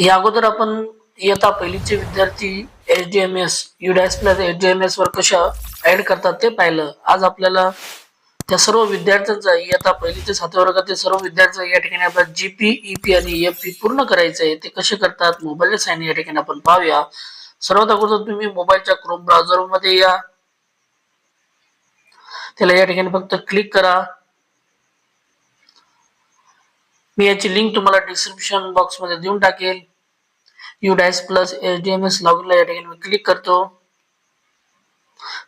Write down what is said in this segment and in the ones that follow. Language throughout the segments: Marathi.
या अगोदर आपण इयत्ता पहिलीचे विद्यार्थी H D M S UDISE plus H D M S वर कशा ऍड करतात ते पाहिलं. आज आपल्याला त्या सर्व विद्यार्थ्यांचा इयत्ता पहिली ते सातव्या वर्गातील सर्व विद्यार्थ्यांचा या ठिकाणी आपला जीपी ईपी आणि एफ पी पूर्ण करायचं आहे. ते कसे करतात? मोबाईलच्या सायन या ठिकाणी आपण पाहूया. सर्वात अगोदर तुम्ही मोबाईलच्या क्रोम ब्राउझरमध्ये या. त्याला या ठिकाणी फक्त क्लिक करा. मी याची लिंक तुम्हाला डिस्क्रिप्शन बॉक्समध्ये देऊन टाकेल. U dash plus H D M S लॉगिनला या ठिकाणी मी क्लिक करतो.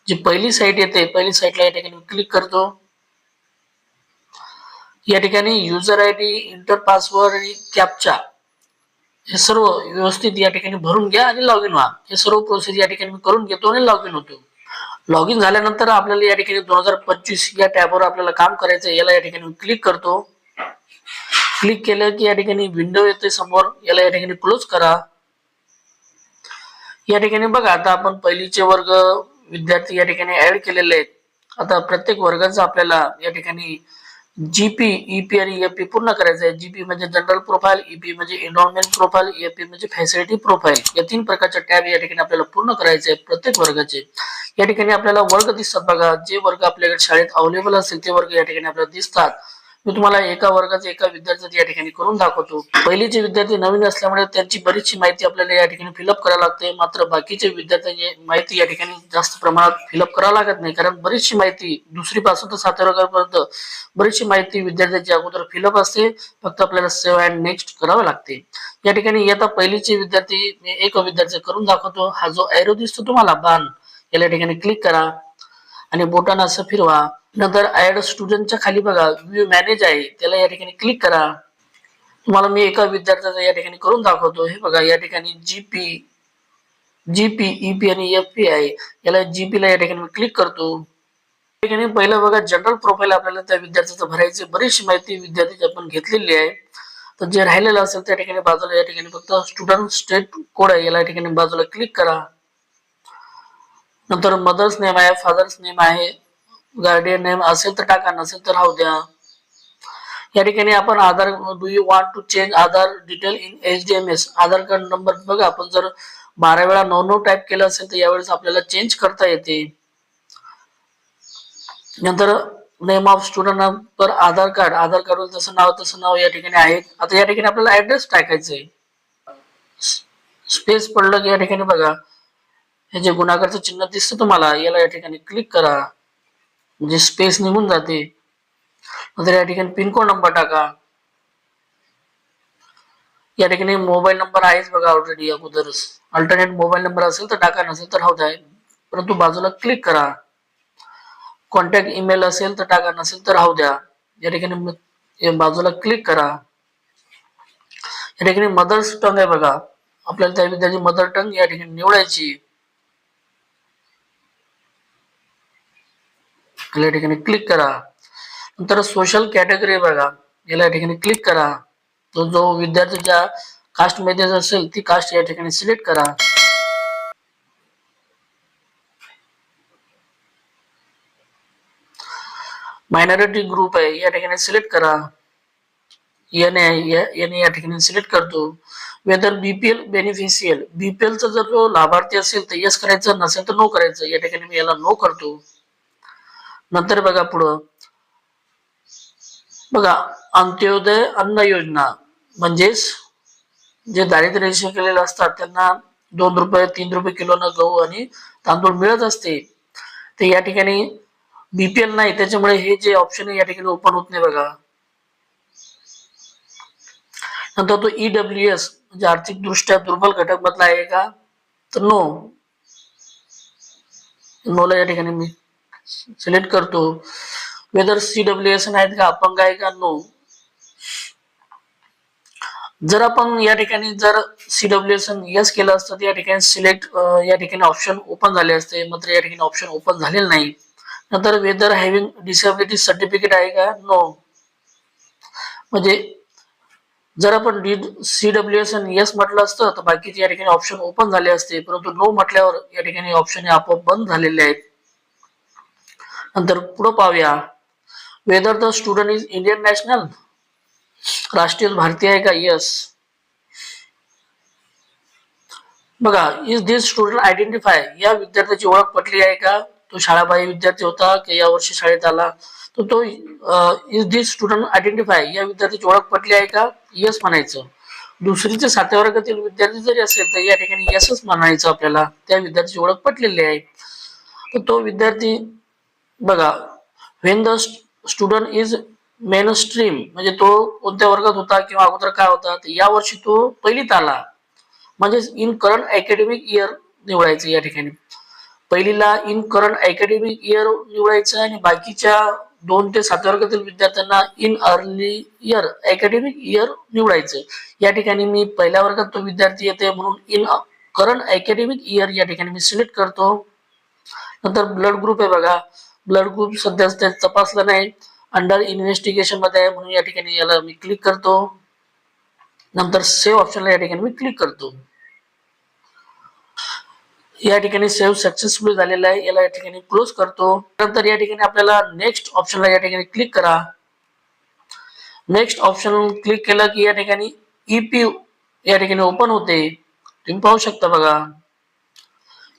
जी पहिली साईट येते पहिली साईटला या ठिकाणी मी क्लिक करतो. या ठिकाणी user I D enter password आणि कॅपचा हे सर्व व्यवस्थित या ठिकाणी भरून घ्या आणि लॉग इन व्हा. हे सर्व प्रोसेस या ठिकाणी मी करून घेतो आणि लॉग इन होतो. लॉग इन झाल्यानंतर आपल्याला या ठिकाणी दोन हजार पंचवीस या टॅबवर आपल्याला काम करायचं याला या ठिकाणी मी क्लिक करतो. क्लिक केलं की या ठिकाणी विंडो येते समोर याला या ठिकाणी क्लोज करा. या ठिकाणी बघा आता आपण पहिलीचे वर्ग विद्यार्थी या ठिकाणी ऍड केलेले आहेत. आता प्रत्येक वर्गाचा आपल्याला या ठिकाणी जीपी ईपी आणि एपी पूर्ण करायचं आहे. जीपी म्हणजे जनरल प्रोफाईल ईपी म्हणजे एन्व्हायरमेंट प्रोफाईल एपी म्हणजे फॅसिलिटी प्रोफाईल या तीन प्रकारच्या टॅब या ठिकाणी आपल्याला पूर्ण करायचे आहेत प्रत्येक वर्गाचे. या ठिकाणी आपल्याला वर्ग दिसतात बघा. जे वर्ग आपल्याकडे शाळेत अवेलेबल असेल ते वर्ग या ठिकाणी आपल्याला दिसतात. मी तुम्हाला एका वर्गाचे एका विद्यार्थ्याचं या ठिकाणी करून दाखवतो. पहिलीचे विद्यार्थी नवीन असल्यामुळे त्यांची बरीचशी माहिती आपल्याला या ठिकाणी फिलअप करावी लागते. मात्र बाकीचे विद्यार्थ्यांची माहिती या ठिकाणी जास्त प्रमाणात फिलअप करावं लागत नाही. कारण बरीचशी माहिती दुसरी पासून तर सातव्या वर्गापर्यंत बरीचशी माहिती विद्यार्थ्यांची अगोदर फिलअप असते. फक्त आपल्याला सेव्ह अँड नेक्स्ट करावं लागते. या ठिकाणी येता पहिलीचे विद्यार्थी मी एक विद्यार्थी करून दाखवतो. हा जो ऐरो दिसतो तुम्हाला बाण याला या ठिकाणी क्लिक करा. आणि बोटानं असं फिरवा. नंतर ऍड स्टुडंटच्या खाली बघा व्ह्यू मॅनेज आहे. त्याला या ठिकाणी क्लिक करा. तुम्हाला मी एका विद्यार्थ्याचा या ठिकाणी करून दाखवतो. हे बघा या ठिकाणी जीपी जीपी ईपी आणि एफ पी आहे. याला जीपीला या ठिकाणी मी क्लिक करतो. या ठिकाणी पहिलं बघा जनरल प्रोफाईल आपल्याला त्या विद्यार्थ्याचं भरायचे बरीचशी माहिती विद्यार्थ्याची आपण घेतलेली आहे. तर जे राहिलेलं असेल त्या ठिकाणी बाजूला या ठिकाणी फक्त स्टुडंट स्टेट कोड आहे. याला या ठिकाणी बाजूला क्लिक करा. नंतर मदर्स नेम आहे फादर्स नेम आहे गार्डियन नेम असेल तर टाका नसेल तर राहू द्या. या ठिकाणी आपण Aadhaar do you want to change Aadhaar detail in H D M S Aadhaar card number बघा आपण जर बारा वेळा नऊ नऊ टाईप केलं असेल तर यावेळेस आपल्याला चेंज करता येते. नंतर name of student per Aadhaar card Aadhaar card जसं नाव तसं नाव या ठिकाणी आहे. आता या ठिकाणी आपल्याला ऍड्रेस टाकायचं आहे स्पेस पडलं की या ठिकाणी बघा. हे जे गुणाकारचं चिन्ह दिसतं तुम्हाला याला या ठिकाणी क्लिक करा. म्हणजे स्पेस निघून जाते. नंतर या ठिकाणी पिनकोड नंबर टाका. या ठिकाणी मोबाईल नंबर आहेच बघा ऑलरेडी अगोदरच. अल्टरनेट मोबाईल नंबर असेल तर टाका नसेल तर राहू द्या. परंतु बाजूला क्लिक करा. कॉन्टॅक्ट ईमेल असेल तर टाका नसेल तर राहू द्या. या ठिकाणी बाजूला क्लिक करा. या ठिकाणी मदर्स टंग आहे बघा. आपल्याला त्या विद्यार्थी मदर टंग या ठिकाणी निवडायची. या ठिकाणी क्लिक करा. नंतर सोशल कॅटेगरी बघा. याला या ठिकाणी क्लिक करा. तो जो विद्यार्थी ज्या कास्टमध्ये असेल ती कास्ट या ठिकाणी सिलेक्ट करा. मायनॉरिटी ग्रुप आहे या ठिकाणी सिलेक्ट करा. एन एन या ठिकाणी सिलेक्ट करतो. वेदर बीपीएल बेनिफिशियल बीपीएल चा जर तो लाभार्थी असेल तर यस करायचं नसेल तर नो करायचं. या ठिकाणी मी याला नो करतो. नंतर बघा पुढं. बघा अंत्योदय अन्न योजना. म्हणजेच जे दारिद्र्य रेषे केलेले असतात त्यांना दोन रुपये तीन रुपये किलोनं गहू आणि तांदूळ मिळत असते. ते या ठिकाणी बीपीएल नाही त्याच्यामुळे हे जे ऑप्शन आहे या ठिकाणी ओपन होत नाही बघा. नंतर तो ईडब्ल्यू एस म्हणजे आर्थिक दृष्ट्या दुर्बल घटक मधला आहे का? तर नो नोला या ठिकाणी मी सिलेक्ट करतो. वेदर सी डब्ल्यू एस आहेत का अपंग आहे का नो जर आपण या ठिकाणी जर सी डब्ल्यू एस यस केलं असतं तर या ठिकाणी सिलेक्ट या ठिकाणी ऑप्शन ओपन झाले असते. मात्र या ठिकाणी ऑप्शन ओपन झालेलं नाही. नंतर वेदर हॅव्हिंग डिसेबिलिटी सर्टिफिकेट आहे का नो म्हणजे जर आपण D C W S yes म्हटलं असतं तर बाकीचे या ठिकाणी ऑप्शन ओपन झाले असते. परंतु नो म्हटल्यावर या ठिकाणी ऑप्शन आपोआप बंद झालेले आहेत. नंतर पुढं पाहूया. Whether the student is Indian national राष्ट्रीय भारतीय आहे का? यस बघा इज दिस स्टुडंट आयडेंटिफाय या विद्यार्थ्याची ओळख पटली आहे का? तो शाळाबाह्य विद्यार्थी होता की या वर्षी शाळेत आला? तर तो इज दिस स्टुडंट आयडेंटिफाय या विद्यार्थ्याची ओळख पटली आहे का? येस म्हणायचं. दुसरी ते सातव्या वर्गातील विद्यार्थी जरी असेल तर या ठिकाणी येसच म्हणायचं आपल्याला. त्या विद्यार्थ्याची ओळख पटलेली आहे. तर तो विद्यार्थी बघा when the student is mainstream म्हणजे तो कोणत्या वर्गात होता किंवा अगोदर काय होता तर या वर्षी तो पहिलीत आला. म्हणजे इन करंट अकॅडमिक इयर निवडायचं या ठिकाणी. पहिलीला इन करंट अकॅडमिक इयर निवडायचं आणि बाकीच्या दोन ते सात वर्गातील विद्यार्थ्यांना in early year academic year निवडायचं. या ठिकाणी मी पहिल्या वर्गात तो विद्यार्थी येते म्हणून इन करंट अकॅडमिक इयर या ठिकाणी मी सिलेक्ट करतो. नंतर ब्लड ग्रुप आहे बघा. ब्लड ग्रुप सध्या तपासला नाही. अंडर इन्व्हेस्टिगेशनमध्ये आहे म्हणून या ठिकाणी याला मी क्लिक करतो. नंतर सेव्ह ऑप्शनला या ठिकाणी मी क्लिक करतो. या ठिकाणी सेव्ह सक्सेसफुल झालेला आहे. याला या ठिकाणी क्लोज करतो. नंतर या ठिकाणी आपल्याला नेक्स्ट ऑप्शनला या ठिकाणी क्लिक करा. नेक्स्ट ऑप्शन क्लिक केलं की या ठिकाणी ईपी या ठिकाणी ओपन होते. तुम्ही पाहू शकता बघा.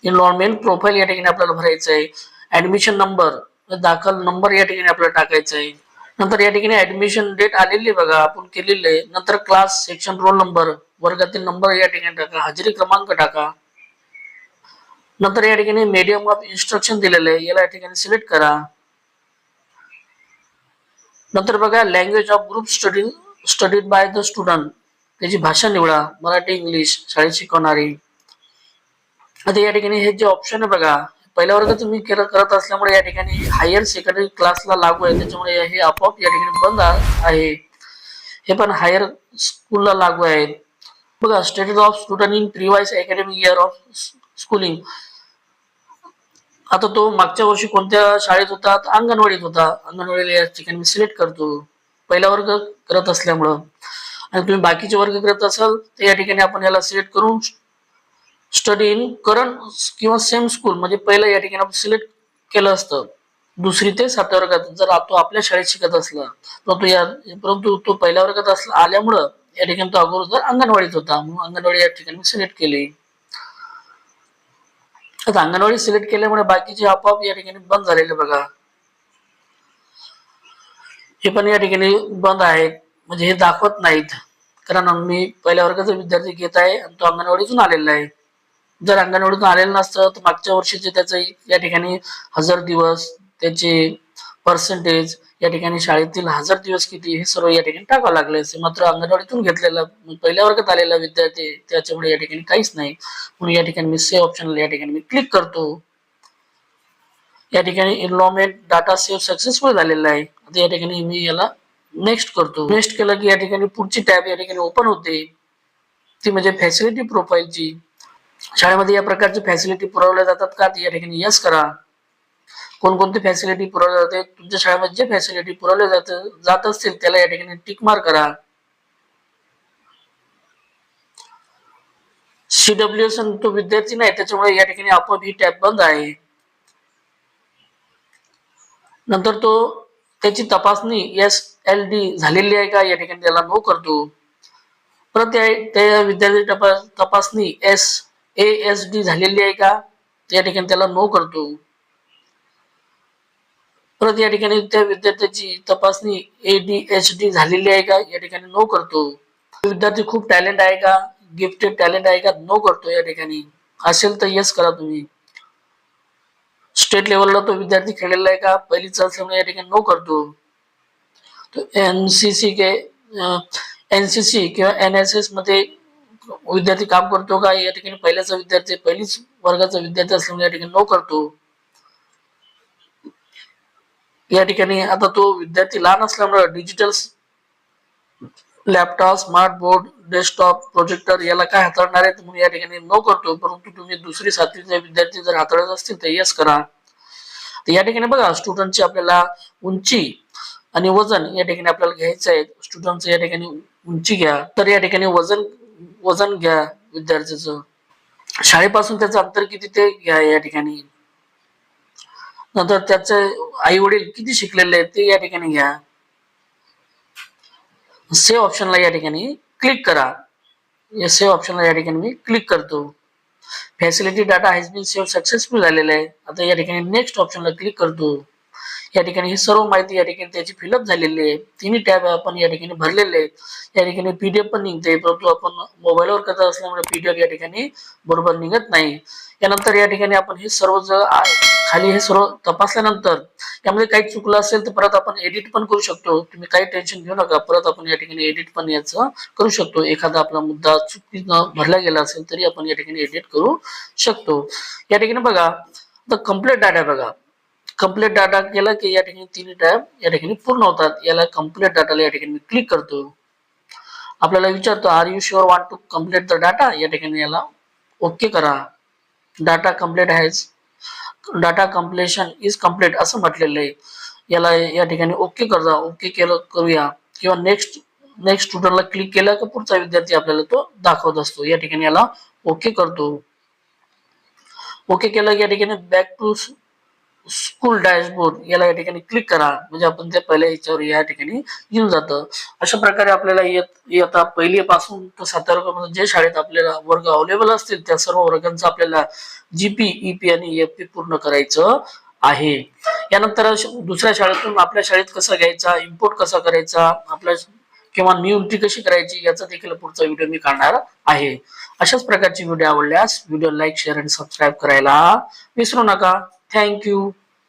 इन्व्हॉर्मेंट प्रोफाईल या ठिकाणी आपल्याला भरायचं आहे. ऍडमिशन नंबर दाखल नंबर या ठिकाणी आपल्याला टाकायचा आहे. नंतर या ठिकाणी ऍडमिशन डेट आलेली आहे बघा आपण केलेली आहे. नंतर क्लास सेक्शन रोल नंबर वर्गातील नंबर या ठिकाणी टाका. हजेरी क्रमांक टाका. नंतर या ठिकाणी मीडियम ऑफ इन्स्ट्रक्शन दिलेलं आहे. याला या ठिकाणी सिलेक्ट करा. नंतर बघा language of group study studied by the student त्याची भाषा निवडा. मराठी इंग्लिश शाळेत शिकवणारी. आता या ठिकाणी हे जे ऑप्शन आहे बघा पहिल्या वर्ग तुम्ही केलं करत असल्यामुळे या ठिकाणी हायर सेकंडरी क्लासला लागू आहे. त्याच्यामुळे हे आपोआप या ठिकाणी बंद आहे. हे पण हायर स्कूलला लागू आहे. बघा status of student in previous academic year of schooling आता तो मागच्या वर्षी कोणत्या शाळेत होता? अंगणवाडीत होता. अंगणवाडीला या ठिकाणी मी सिलेक्ट करतो. पहिला वर्ग करत असल्यामुळं. आणि तुम्ही बाकीचे वर्ग करत असाल तर या ठिकाणी आपण याला सिलेक्ट करून स्टडी इन करंट किंवा सेम स्कूल म्हणजे पहिलं या ठिकाणी आपण सिलेक्ट केलं असतं. दुसरी ते सातव्या वर्गात जर तो आपल्या शाळेत शिकत असला परंतु या परंतु तो पहिल्या वर्गात असला आल्यामुळं या ठिकाणी तो अगोदर अंगणवाडीत होता. म्हणून अंगणवाडी या ठिकाणी मी सिलेक्ट केली. आता अंगणवाडी सिलेक्ट केल्यामुळे बाकीचे आपोआप या ठिकाणी बंद झालेले बघा. हे पण या ठिकाणी बंद आहेत म्हणजे हे दाखवत नाहीत. कारण मी पहिल्या वर्गाचा विद्यार्थी घेत आहे आणि तो अंगणवाडीतून आलेला आहे. जर अंगणवाडीतून आलेलं नसतं तर मागच्या वर्षीचे त्याचं या ठिकाणी हजार दिवस त्याचे पर्सेंटेज या ठिकाणी शाळेतील हजार दिवस किती हे सर्व या ठिकाणी टाकावं लागले असे मात्र अंगणवाडीतून घेतलेला पहिल्या वर्गात आलेला विद्यार्थी त्याच्यामुळे या ठिकाणी काहीच नाही म्हणून या ठिकाणी मी सेव्ह ऑप्शनला या ठिकाणी मी क्लिक करतो या ठिकाणी इनलॉमेंट डाटा सेव्ह सक्सेसफुल झालेला आहे आता या ठिकाणी मी याला नेक्स्ट करतो नेक्स्ट केलं की या ठिकाणी पुढची टॅब या ठिकाणी ओपन होते ती म्हणजे फॅसिलिटी प्रोफाईलची शाळेमध्ये या प्रकारची फॅसिलिटी पुरवल्या जातात का? या ठिकाणी यस करा. कोणकोणती फॅसिलिटी पुरवल्या जाते? तुमच्या शाळेमध्ये जे फॅसिलिटी पुरवल्या जात जात असतील त्याला या ठिकाणी टिक मार करा. सीडब्ल्यू एस तो विद्यार्थी नाही त्याच्यामुळे या ठिकाणी आपोआप ही टॅब बंद आहे. नंतर तो त्याची तपासणी एस एल डी झालेली आहे का? या ठिकाणी त्याला नो करतो. परत त्या विद्यार्थी तपासणी एस ए एस डी झालेली आहे का? या ठिकाणी त्याला नो करतो. परत या ठिकाणी त्या विद्यार्थ्याची तपासणी ए डी एच डी झालेली आहे का? या ठिकाणी नो करतो. विद्यार्थी खूप टॅलेंट आहे का? गिफ्टेड टॅलेंट आहे का? नो करतो या ठिकाणी. असेल तर येस करा तुम्ही. स्टेट लेवलला तो विद्यार्थी खेळलेला आहे का? पहिली चाल या ठिकाणी नो करतो. एनसीसी के एनसीसी किंवा एन एस एसमध्ये विद्यार्थी काम करतो का? या ठिकाणी पहिल्याचा विद्यार्थी पहिलीच वर्गाचा विद्यार्थी असल्यामुळे या ठिकाणी नो करतो. या ठिकाणी आता तो विद्यार्थी लहान असल्यामुळे digital laptop smart board desktop projector याला काय हाताळणार आहे म्हणून या ठिकाणी नो करतो. परंतु तुम्ही दुसरी सातवीचे विद्यार्थी जर हाताळत असतील तर यस करा. तर या ठिकाणी बघा स्टुडंटची आपल्याला उंची आणि वजन या ठिकाणी आपल्याला घ्यायचं आहे. स्टुडंटचं या ठिकाणी उंची घ्या. तर या ठिकाणी वजन वजन घ्या विद्यार्थ्याचं. शाळेपासून त्याचं अंतर किती ते घ्या या ठिकाणी? नंतर त्याचे आई वडील किती शिकलेले आहेत ते या ठिकाणी घ्या. सेव्ह ऑप्शनला या ठिकाणी क्लिक करा. या सेव्ह ऑप्शनला या ठिकाणी मी क्लिक करतो. Facility data has been save successful झालेला आहे. आता या ठिकाणी नेक्स्ट ऑप्शनला क्लिक करतो. या ठिकाणी ही सर्व माहिती या ठिकाणी त्याची फिलअप झालेली आहे. तिन्ही टॅब आपण या ठिकाणी भरलेले आहेत. या ठिकाणी पीडीएफ पण निघते परंतु आपण मोबाईलवर करत असल्यामुळे पीडीएफ या ठिकाणी बरोबर निघत नाही. यानंतर या ठिकाणी आपण हे सर्व जर खाली हे सर्व तपासल्यानंतर यामध्ये काही चुकलं असेल तर परत आपण एडिट पण करू शकतो. तुम्ही काही टेन्शन घेऊ नका. परत आपण या ठिकाणी एडिट पण याचं करू शकतो. एखादा आपला मुद्दा चुकीनं भरला गेला असेल तरी आपण या ठिकाणी एडिट करू शकतो. या ठिकाणी बघा तर कंप्लीट डाटा बघा. कंप्लीट डाटा केला की या ठिकाणी तिन्ही टॅब या ठिकाणी पूर्ण होतात. याला कंप्लीट डाटाला या ठिकाणी मी क्लिक करतो. आपल्याला विचारतो are you sure want to complete the data या ठिकाणी याला ओके करा. डाटा कंप्लीट आहेच डाटा कम्प्लेशन इज कंप्लीट असं म्हटलेलं आहे. याला या ठिकाणी ओके करता ओके केलं करूया. किंवा नेक्स्ट नेक्स्ट स्टुडंटला क्लिक केलं की पुढचा विद्यार्थी आपल्याला तो दाखवत असतो. या ठिकाणी याला ओके करतो. ओके केलं की या ठिकाणी बॅक टू स्कूल डॅशबोर्ड याला या ठिकाणी क्लिक करा. म्हणजे आपण त्या पहिल्या याच्यावर या ठिकाणी येऊन जातं. अशा प्रकारे आपल्याला येत पहिलीपासून पहिली पासून तर सातव्या जे शाळेत आपल्याला वर्ग अवेलेबल असतील त्या सर्व वर्गांचं आपल्याला जीपी ईपी आणि एफ पी पूर्ण करायचं आहे. यानंतर दुसऱ्या शाळेतून आपल्या शाळेत कसा घ्यायचा इम्पोर्ट कसा करायचा आपल्या किंवा नियुक्ती कशी करायची याचा देखील पुढचा व्हिडिओ मी काढणार आहे. अशाच प्रकारची व्हिडिओ आवडल्यास व्हिडिओ लाईक शेअर आणि सबस्क्राईब करायला विसरू नका. Thank you.